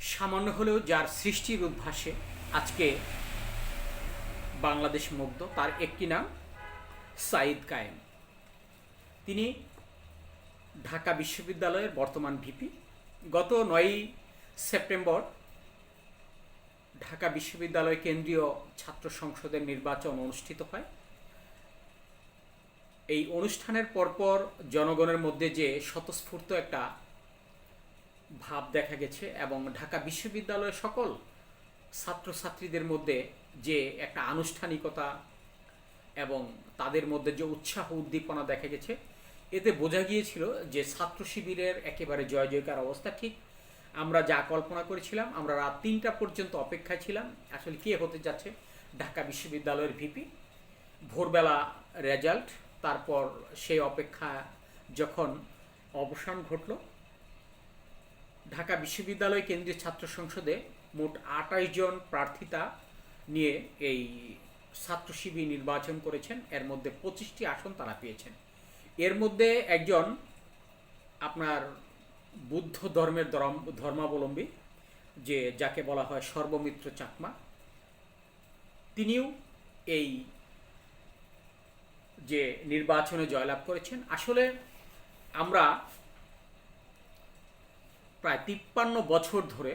সামান্য হলেও যার সৃষ্টির উদ্ভাসে আজকে বাংলাদেশ মুগ্ধ, তার একটি নাম সাইদ কায়েম। তিনি ঢাকা বিশ্ববিদ্যালয়ের বর্তমান ভিপি। গত নয়ই সেপ্টেম্বর ঢাকা বিশ্ববিদ্যালয় কেন্দ্রীয় ছাত্র সংসদের নির্বাচন অনুষ্ঠিত হয়। এই অনুষ্ঠানের পরপর জনগণের মধ্যে যে স্বতঃস্ফূর্ত একটা ভাব দেখা গেছে এবং ঢাকা বিশ্ববিদ্যালয়ের সকল ছাত্রছাত্রীদের মধ্যে যে একটা আনুষ্ঠানিকতা এবং তাদের মধ্যে যে উৎসাহ উদ্দীপনা দেখা গেছে, এতে বোঝা গিয়েছিল যে ছাত্র শিবিরের একেবারে জয় জয়কার অবস্থা ঠিক। আমরা যা কল্পনা করেছিলাম, আমরা রাত তিনটা পর্যন্ত অপেক্ষায় ছিলাম, আসলে কে হতে যাচ্ছে? ঢাকা বিশ্ববিদ্যালয়ের ভিপি। ভোরবেলা রেজাল্ট, তারপর সেই অপেক্ষা যখন অবসান ঘটল ঢাকা বিশ্ববিদ্যালয় কেন্দ্রীয় ছাত্র সংসদে মোট আঠাশ জন প্রার্থিতা নিয়ে এই ছাত্র শিবির নির্বাচন করেছেন। এর মধ্যে পঁচিশটি আসন তারা পেয়েছেন। এর মধ্যে একজন আপনার বুদ্ধ ধর্মের ধর্ম, ধর্মাবলম্বী, যে যাকে বলা হয় সর্বমিত্র চাকমা, তিনিও এই যে নির্বাচনে জয়লাভ করেছেন। আসলে আমরা প্রায় তিপ্পান্ন বছর ধরে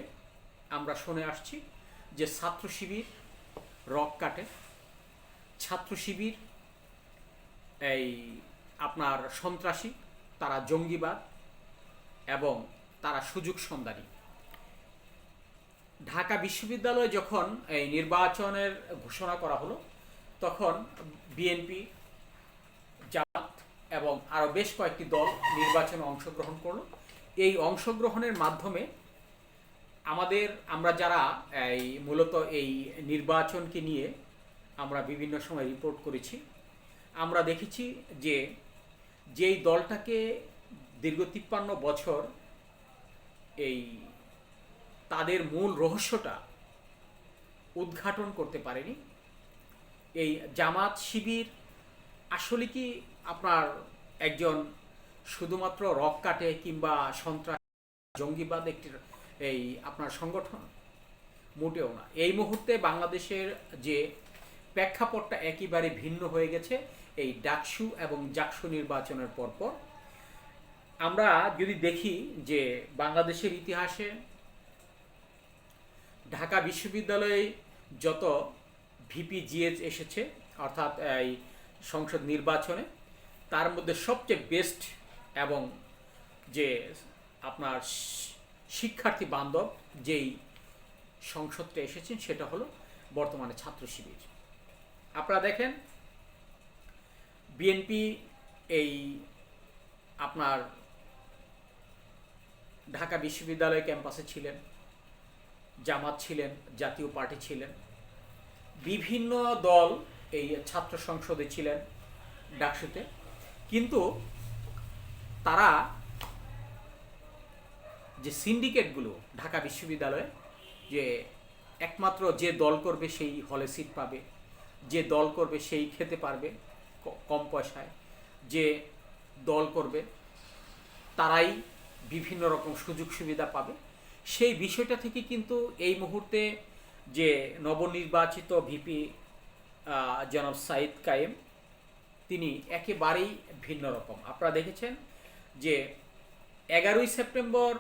আমরা শুনে আসছি যে ছাত্র শিবির রক কাটে। ছাত্র শিবির, এই আপনার সন্ত্রাসী, তারা জঙ্গিবাদ এবং তারা সুযোগ সন্ধানী। ঢাকা বিশ্ববিদ্যালয়ে যখন এই নির্বাচনের ঘোষণা করা হলো, তখন বিএনপি, জামাত এবং আরও বেশ কয়েকটি দল নির্বাচনে অংশগ্রহণ করল। এই অংশগ্রহণের মাধ্যমে আমাদের, আমরা যারা এই মূলত এই নির্বাচনকে নিয়ে আমরা বিভিন্ন সময় রিপোর্ট করেছি, আমরা দেখেছি যে যেই দলটাকে দীর্ঘ তিপ্পান্ন বছর এই তাদের মূল রহস্যটা উদ্ঘাটন করতে পারেনি, এই জামাত শিবির আসলে কি আপনার একজন শুধুমাত্র রক কাটে কিংবা সন্ত্রাস, জঙ্গিবাদ একটি, এই আপনার সংগঠন? মোটেও না। এই মুহূর্তে বাংলাদেশের যে প্রেক্ষাপটটা একেবারে ভিন্ন হয়ে গেছে, এই ডাকসু এবং জাকসু নির্বাচনের পরপর। আমরা যদি দেখি যে বাংলাদেশের ইতিহাসে ঢাকা বিশ্ববিদ্যালয়ে যত ভিপি জিএচ এসেছে, অর্থাৎ এই সংসদ নির্বাচনে, তার মধ্যে সবচেয়ে বেস্ট এবং যে আপনার শিক্ষার্থী বান্ধব যেই সংসদটা এসেছেন, সেটা হলো বর্তমানে ছাত্র শিবির। আপনারা দেখেন, বিএনপি এই আপনার ঢাকা বিশ্ববিদ্যালয় ক্যাম্পাসে ছিলেন, জামাত ছিলেন, জাতীয় পার্টি ছিলেন। বিভিন্ন দল এই ছাত্র সংসদে ছিলেন ডাকসুতে। কিন্তু তারা যে সিন্ডিকেটগুলো ঢাকা বিশ্ববিদ্যালয়ে যে একমাত্র যে দল করবে সেই হলে সিট পাবে, যে দল করবে সেই খেতে পারবে কম পয়সায়, যে দল করবে তারাই বিভিন্ন রকম সুযোগ সুবিধা পাবে। সেই বিষয়টা থেকে কিন্তু এই মুহূর্তে যে নবনির্বাচিত ভিপি জনাব সাইদ কায়েম, তিনি একেবারেই ভিন্ন রকম। আপনারা দেখেছেন যে এগারোই সেপ্টেম্বর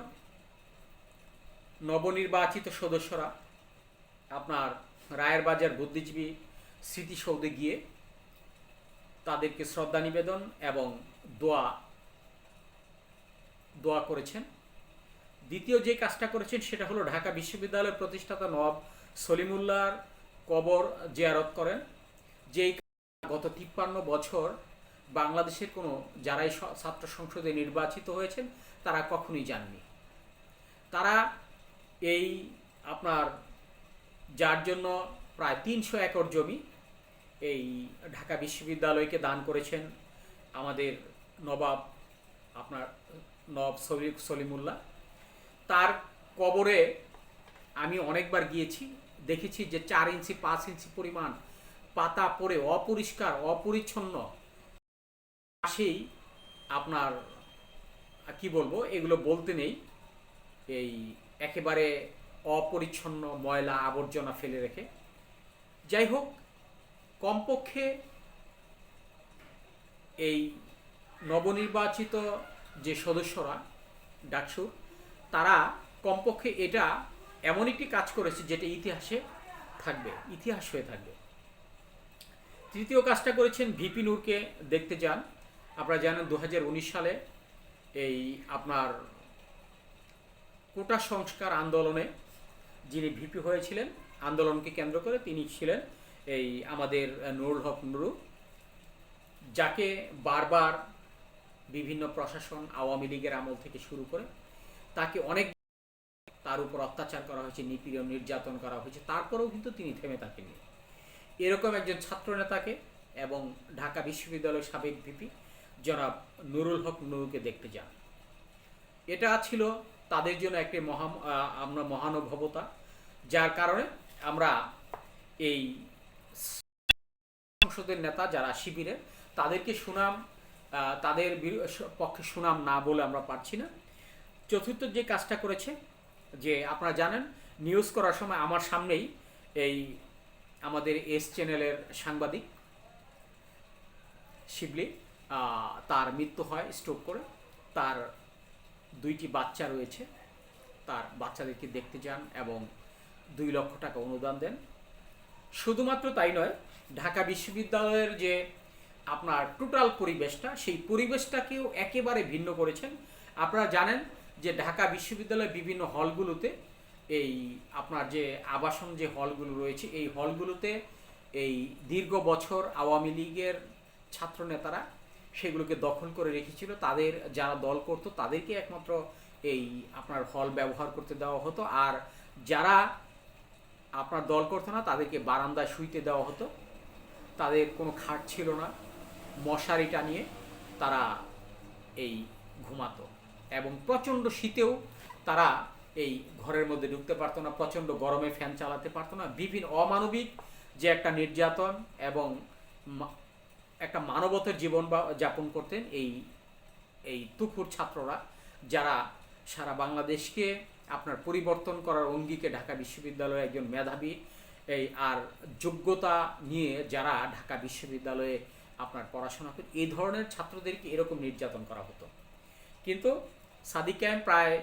নবনির্বাচিত সদস্যরা আপনার রায়ের বাজার বুদ্ধিজীবী স্মৃতিসৌধে গিয়ে তাদেরকে শ্রদ্ধা নিবেদন এবং দোয়া দোয়া করেছেন। দ্বিতীয় যে কাজটা করেছেন সেটা হলো ঢাকা বিশ্ববিদ্যালয়ের প্রতিষ্ঠাতা নব সলিমুল্লাহর কবর জিয়ারত করেন। যেই গত তিপ্পান্ন বছর বাংলাদেশের কোনো যারাই ছাত্র সংসদে নির্বাচিত হয়েছেন, তারা কখনোই যাননি। তারা এই আপনার, যার জন্য প্রায় তিনশো একর জমি এই ঢাকা বিশ্ববিদ্যালয়কে দান করেছেন আমাদের নবাব, আপনার সলিক সলিমুল্লাহ। তার কবরে আমি অনেকবার গিয়েছি, দেখেছি যে চার ইঞ্চি, পাঁচ ইঞ্চি পরিমাণ পাতা পড়ে অপরিষ্কার, অপরিচ্ছন্ন পাশেই আপনার, কি বলব, এগুলো বলতে নেই, এই একেবারে অপরিচ্ছন্ন ময়লা আবর্জনা ফেলে রেখে। যাই হোক, কমপক্ষে এই নবনির্বাচিত যে সদস্যরা ডাকসুর তারা কমপক্ষে এটা এমন একটি কাজ করেছে যেটা ইতিহাসে থাকবে, ইতিহাস হয়ে থাকবে। তৃতীয় কাজটা করেছেন ভিপি নূরকে দেখতে যান। আপনারা জানেন দু হাজার উনিশ সালে এই আপনার কোটা সংস্কার আন্দোলনে যিনি ভিপি হয়েছিলেন, আন্দোলনকে কেন্দ্র করে তিনি ছিলেন এই আমাদের নুরুল হক নুরু, যাকে বারবার বিভিন্ন প্রশাসন আওয়ামী লীগের আমল থেকে শুরু করে তাকে অনেক তার উপর অত্যাচার করা হয়েছে নিপীড়ন নির্যাতন করা হয়েছে, তারপরেও কিন্তু তিনি থেমে থাকেননি। এরকম একজন ছাত্র নেতাকে এবং ঢাকা বিশ্ববিদ্যালয়ের সাবেক ভিপি জনাব নুরুল হক নুরুকে দেখতে যান। এটা ছিল তাদের জন্য একটি মহা আমরা মহানুভবতা, যার কারণে আমরা এই সংসদের নেতা যারা শিবিরের, তাদেরকে সুনাম তাদের পক্ষে সুনাম না বলে আমরা পারছি না। চতুর্থ যে কাজটা করেছে, যে আপনারা জানেন, নিউজ করার সময় আমার সামনেই এই আমাদের এস চ্যানেলের সাংবাদিক শিবলি তার মৃত্যু হয় স্ট্রোক করে। তার দুইটি বাচ্চা রয়েছে। তার বাচ্চাদেরকে দেখতে যান এবং দুই লক্ষ টাকা অনুদান দেন। শুধুমাত্র তাই নয়, ঢাকা বিশ্ববিদ্যালয়ের যে আপনার টোটাল পরিবেশটা, সেই পরিবেশটাকেও একেবারে ভিন্ন করেছেন। আপনারা জানেন যে ঢাকা বিশ্ববিদ্যালয়ের বিভিন্ন হলগুলোতে এই আপনার যে আবাসন যে হলগুলো রয়েছে, এই হলগুলোতে এই দীর্ঘ বছর আওয়ামী লীগের ছাত্র নেতারা সেগুলোকে দখল করে রেখেছিল, তাদের যারা দল করতো তাদেরকে একমাত্র এই আপনার হল ব্যবহার করতে দেওয়া হতো। আর যারা আপনার দল করতো না, তাদেরকে বারান্দায় শুইতে দেওয়া হতো। তাদের কোনো খাট ছিল না। মশারি টানিয়ে তারা এই ঘুমাতো। এবং প্রচণ্ড শীতেও তারা এই ঘরের মধ্যে ঢুকতে পারতো না, প্রচণ্ড গরমে ফ্যান চালাতে পারতো না। বিভিন্ন অমানবিক যে একটা নির্যাতন এবং একটা মানবতার জীবন বা- যাপন করতেন এই এই তুখুর ছাত্ররা যারা সারা বাংলাদেশকে আপনার পরিবর্তন করার অঙ্গিকে ঢাকা বিশ্ববিদ্যালয়ে একজন মেধাবী, এই আর যোগ্যতা নিয়ে যারা ঢাকা বিশ্ববিদ্যালয়ে আপনার পড়াশোনা করে এই ধরনের ছাত্রদেরকে এরকম নির্যাতন করা হতো। কিন্তু সাদিক ক্যাম্প প্রায়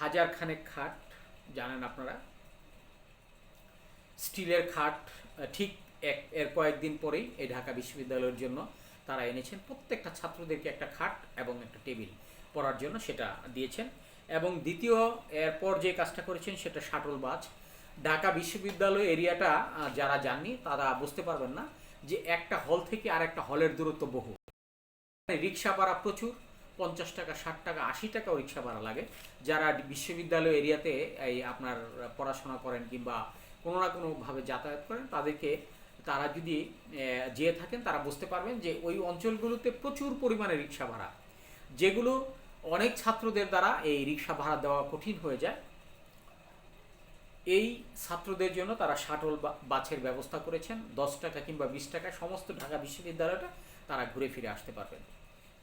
হাজার খানেক খাট, জানেন আপনারা? স্টিলের খাট ঠিক এক এর কয়েকদিন পরেই এই ঢাকা বিশ্ববিদ্যালয়ের জন্য তারা এনেছেন প্রত্যেকটা ছাত্রদেরকে একটা খাট এবং একটা টেবিল পড়ার জন্য সেটা দিয়েছেন। এবং দ্বিতীয়, এরপর যে কাজটা করেছেন সেটা শাটল বাস ঢাকা বিশ্ববিদ্যালয় এরিয়াটা যারা যাননি তারা বুঝতে পারবেন না যে একটা হল থেকে আর একটা হলের দূরত্ব বহু। রিক্সা ভাড়া প্রচুর, পঞ্চাশ টাকা, ষাট টাকা, আশি টাকাও রিক্সা ভাড়া লাগে। যারা বিশ্ববিদ্যালয় এরিয়াতে এই আপনার পড়াশোনা করেন কিংবা কোনো না কোনোভাবে যাতায়াত করেন তাদেরকে তারা যদি যেয়ে থাকেন, তারা বুঝতে পারবেন যে ওই অঞ্চলগুলোতে প্রচুর পরিমাণে রিক্সা ভাড়া। যেগুলো অনেক ছাত্রদের দ্বারা এই রিক্সা ভাড়া দেওয়া কঠিন হয়ে যায়। এই ছাত্রদের জন্য তারা শাটল বা- বাসের ব্যবস্থা করেছেন। দশ টাকা কিংবা বিশ টাকা সমস্ত ঢাকা বিশ্ববিদ্যালয়টা তারা ঘুরে ফিরে আসতে পারবেন।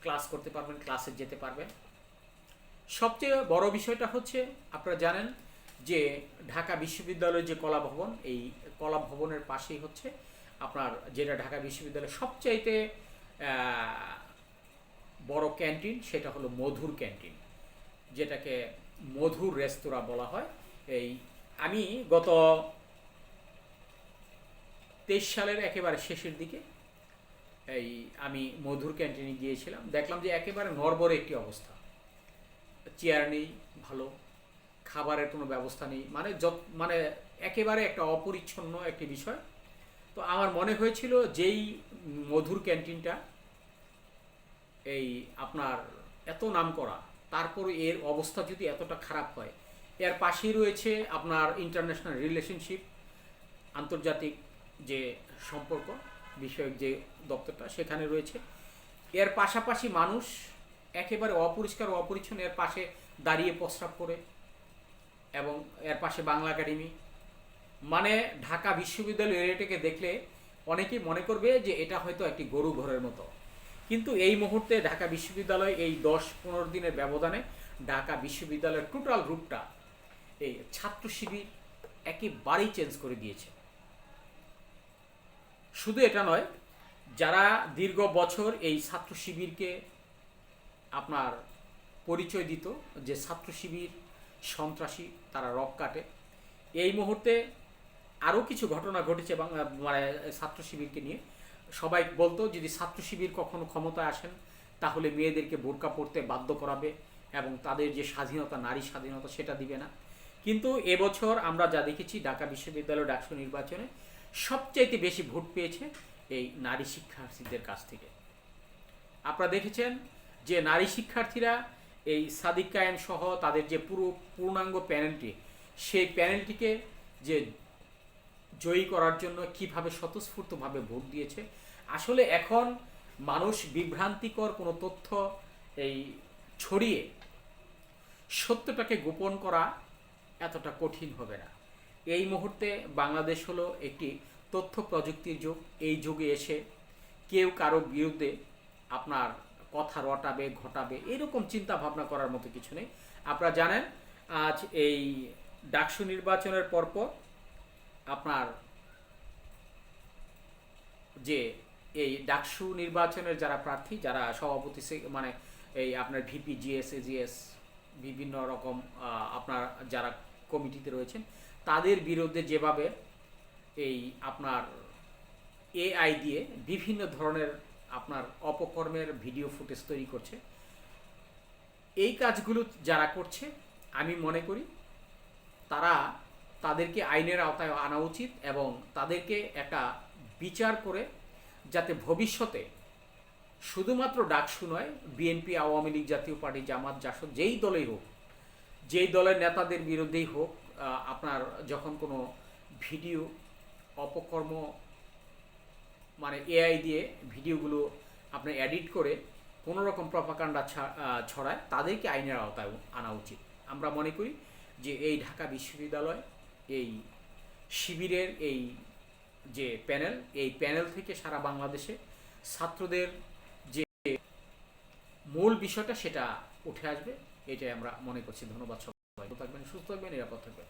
ক্লাস করতে পারবেন, ক্লাসে যেতে পারবেন। সবচেয়ে বড় বিষয়টা হচ্ছে, আপনারা জানেন যে ঢাকা বিশ্ববিদ্যালয়ের যে কলা ভবন এই কলা ভবনের পাশেই হচ্ছে আপনার যেটা ঢাকা বিশ্ববিদ্যালয়ের সবচাইতে বড় ক্যান্টিন সেটা হলো মধুর ক্যান্টিন, যেটাকে মধুর রেস্তোরাঁ বলা হয়। এই আমি গত তেইশ সালের একেবারে শেষের দিকে এই আমি মধুর ক্যান্টিনে গিয়েছিলাম। দেখলাম যে একেবারে নরবরে একটি অবস্থা। চেয়ার নেই, ভালো। খাবারের কোনো ব্যবস্থা নেই। মানে যত মানে একেবারে একটা অপরিচ্ছন্ন একটি বিষয়। তো আমার মনে হয়েছিল যেই মধুর ক্যান্টিনটা, এই আপনার এত নাম করা, তারপর এর অবস্থা যদি এতটা খারাপ হয়, এর পাশেই রয়েছে আপনার ইন্টারন্যাশনাল রিলেশনশিপ আন্তর্জাতিক যে সম্পর্ক, বিষয়ক যে দপ্তরটা সেখানে রয়েছে। এর পাশাপাশি মানুষ একেবারে অপরিষ্কার অপরিচ্ছন্ন এর পাশে দাঁড়িয়ে প্রস্রাব করে এবং এর পাশে বাংলা একাডেমি মানে ঢাকা বিশ্ববিদ্যালয় এরিয়াটাকে দেখলে অনেকেই মনে করবে যে এটা হয়তো একটি গরু ঘরের মতো। কিন্তু এই মুহূর্তে ঢাকা বিশ্ববিদ্যালয় এই দশ পনেরো দিনের ব্যবধানে ঢাকা বিশ্ববিদ্যালয়ের টোটাল রূপটা এই ছাত্র শিবির একেবারেই চেঞ্জ করে দিয়েছে। শুধু এটা নয়, যারা দীর্ঘ বছর এই ছাত্র শিবিরকে আপনার পরিচয় দিত যে ছাত্র শিবির সন্ত্রাসী, তারা রক কাটে। এই মুহূর্তে আরও কিছু ঘটনা ঘটেছে মানে ছাত্র শিবিরকে নিয়ে। সবাই বলতো, যদি ছাত্র শিবির কখনো ক্ষমতায় আসেন, তাহলে মেয়েদেরকে বোরকা পড়তে বাধ্য করাবে এবং তাদের যে স্বাধীনতা, নারী স্বাধীনতা, সেটা দিবে না। কিন্তু এবছর আমরা যা দেখেছি, ঢাকা বিশ্ববিদ্যালয় ডাকসু নির্বাচনে সবচাইতে বেশি ভোট পেয়েছে এই নারী শিক্ষার্থীদের কাছ থেকে। আপনারা দেখেছেন যে নারী শিক্ষার্থীরা এই সাদিক কায়েম সহ তাদের যে পুরো পূর্ণাঙ্গ প্যানেলটি, সেই প্যানেলটিকে যে জয়ী করার জন্য কীভাবে স্বতঃস্ফূর্তভাবে ভোট দিয়েছে। আসলে এখন মানুষ বিভ্রান্তিকর কোনো তথ্য এই ছড়িয়ে সত্যটাকে গোপন করা এতটা কঠিন হবে না। এই মুহূর্তে বাংলাদেশ হলো একটি তথ্য প্রযুক্তির যুগ। এই যুগে এসে কেউ কারও বিরুদ্ধে আপনার কথা রটাবে, ঘটাবে, এরকম চিন্তা ভাবনা করার মতো কিছু নেই। আপনারা জানেন, আজ এই ডাকসু নির্বাচনের পরপর আপনার যে এই ডাকসু নির্বাচনের যারা প্রার্থী, যারা সভাপতি মানে এই আপনার ভিপি, জিএস, এজিএস, বিভিন্ন রকম আপনার যারা কমিটিতে রয়েছেন, তাদের বিরুদ্ধে যেভাবে এই আপনার এআই দিয়ে বিভিন্ন ধরনের আপনার অপকর্মের ভিডিও ফুটেজ তৈরি করছে, এই কাজগুলো যারা করছে, আমি মনে করি তারা তাদেরকে আইনের আওতায় আনা উচিত এবং তাদেরকে একটা বিচার করে যাতে ভবিষ্যতে শুধুমাত্র ডাকসু নয়, বিএনপি, আওয়ামী লীগ, জাতীয় পার্টি, জামাত, জাসদ, যেই দলেই হোক, যেই দলের নেতাদের বিরুদ্ধেই হোক আপনার যখন কোনো ভিডিও, অপকর্ম মানে এআই দিয়ে ভিডিওগুলো আপনার এডিট করে কোনো রকম প্রপাকাণ্ডা ছড়ায়, তাদেরকে আইনের আওতায় আনা উচিত। আমরা মনে করি যে এই ঢাকা বিশ্ববিদ্যালয় এই শিবিরের এই যে প্যানেল, এই প্যানেল থেকে সারা বাংলাদেশে ছাত্রদের যে মূল বিষয়টা সেটা উঠে আসবে, এটাই আমরা মনে করছি। ধন্যবাদ সবাই থাকবেন, সুস্থ থাকবেন, নিরাপদ থাকবেন।